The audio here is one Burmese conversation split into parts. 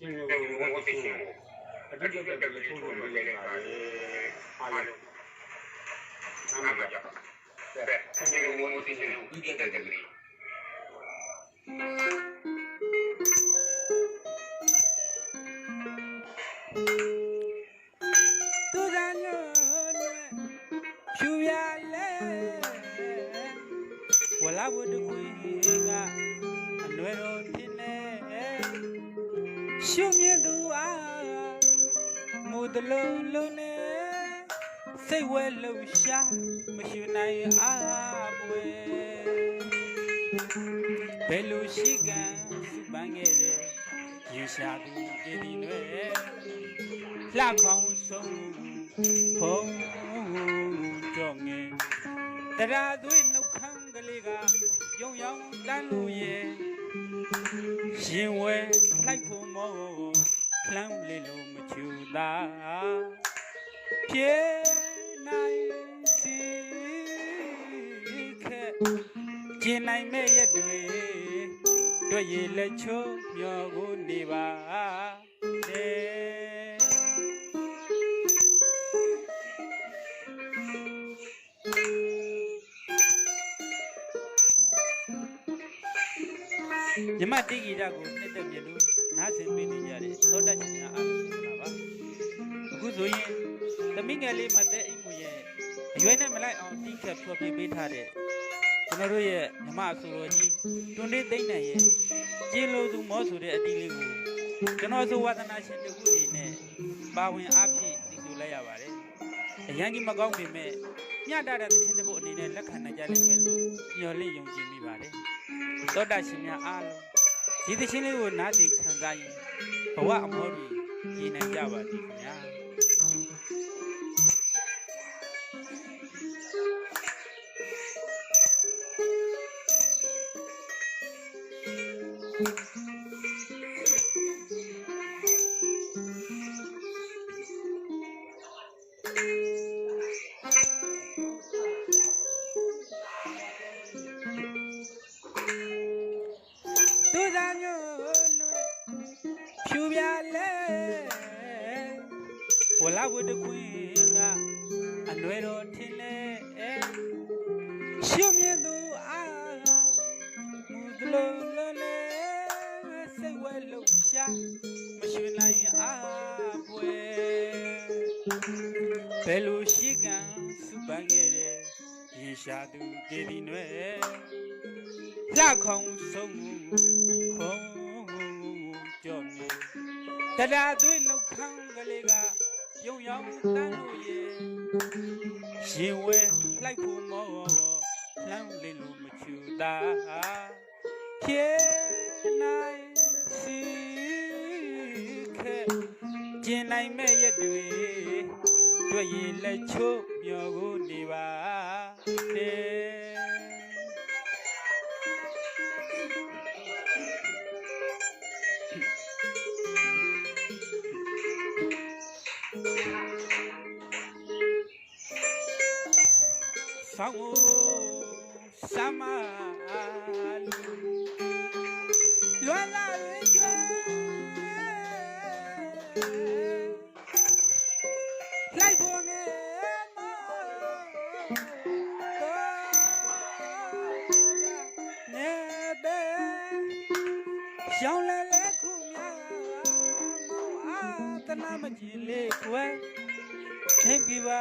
ရှင်ကိုဝတ်ရှင်ကိုအတိတ်ကတည်းကထိုးလို့လည်းလာတယ်အားလုံးနာမကြပါတဲ့ရှင်ကိုဝတ်ရှင်ကိုဒီကတည်းကလေးသူကညွန်းနဲ့ဖြူရလဲဝလာဝတ်တကွေကအလွယ်တော်ဖြစ်နေ ရှုမြင့်သူအားမူတလုံးလုံးနဲ့စိတ်ဝဲလှူရှာမရှိနိုင်အားပွဲဘယ်လိုရှိကံစုပန်းခဲ့တဲ့ရေရှာသူတည်တည်တွေလှခေါင်းဆုံးဖုံးကြောငယ်တရာသွေးနှုတ်ခမ်းကလေးကယုံရောင်တန်းလို့ရဲ့ ရှင်ဝဲလိုက်ဖို့မောလှမ်းလေလို့မချူတာပြေနိုင်စီခဲ့ကျင်နိုင်မဲ့ရက်တွေတွေ့ရလက်ချိုးမျောကိုနေပါ မြမတိဂီတာကိုနှစ်သက်မြလို့နားဆင်ပေးနေကြတယ်သောတရှင်များအားလုံးဆိုတာပါအခုဆိုရင်သမီးငယ်လေးမသက်အိမ်မူရဲ့အရွယ်နဲ့မလိုက်အောင်တိခတ်ဖြောပြပေးထားတဲ့ကျွန်တော်တို့ရဲ့မြမအဆိုတော်ကြီးတွန်လေးသိမ့်နိုင်ရဲ့ကျေလိုသူမောဆိုတဲ့အတီးလေးကိုကျွန်တော်ဆိုဝါသနာရှင်တစ်ခုအနေနဲ့ပါဝင်အားဖြင့်တည်ဆူလိုက်ရပါတယ်အရန်ကြီးမကောင်းပေမဲ့ညတာတဲ့သချင်းတစ်ပုတ်အနေနဲ့လက်ခံနိုင်ကြလိမ့်မယ်လို့ညှော်လင့်ယုံကြည်မိပါတယ် သောတာရှင်များအားလုံးဒီသချင်းလေးကိုနားဆင်ခံစားရင်ဘဝအမောတွေရည်နိုင်ကြပါသည်ခင်ဗျာ ဖြူပြလဲဝလာဝတ်တကွင်းကအနွယ်တော်ထင်လဲရှုမြင်သူအားမူတလုံးလုံးလဲစိတ်ဝဲလုံးရှာမရွှေနိုင်အားပွဲဘယ်လိုရှိကံစုပန်းခဲ့တဲ့ရေရှာသူတည်ဒီနွယ်လှခေါင်းဆုံးဖုံးကြော်နေ တရာသွေးနှုတ်ခမ်းကလေးကယုံရောင်တန်းလို့ရဲ့ရှင်ဝဲလိုက်ဖို့မောလှမ်းလေးလိုမချူတာဖြေနိုင်စီခဲ့ကျင်နိုင်မဲ့ရက်တွေတွေ့ရင်လက်ချိုးမျောကိုနေပါတဲ့ ဆောင်းစမလူလွယ်လာရဲ့ကျွဲလိုက်ဖို့ငယ်မနေပဲရှောင်းလဲလဲခုများမောင်အားတနာမကြည့်လေကွယ်ထိပ်ပြပါ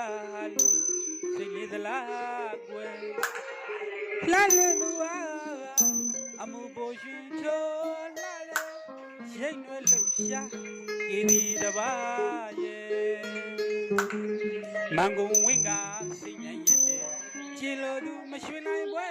လို့ စိတ်လေးသလားကွယ်လှလည်းသူအားအမှုပေါ်ရှင်ချိုးလှလည်းရိတ်ရွယ်လှရှာဤဒီတပါရဲ့မန်ကုန်ဝင်းကစိတ်ညံ့ရဲ့ခြေလိုသူမရွှေနိုင်ပွဲ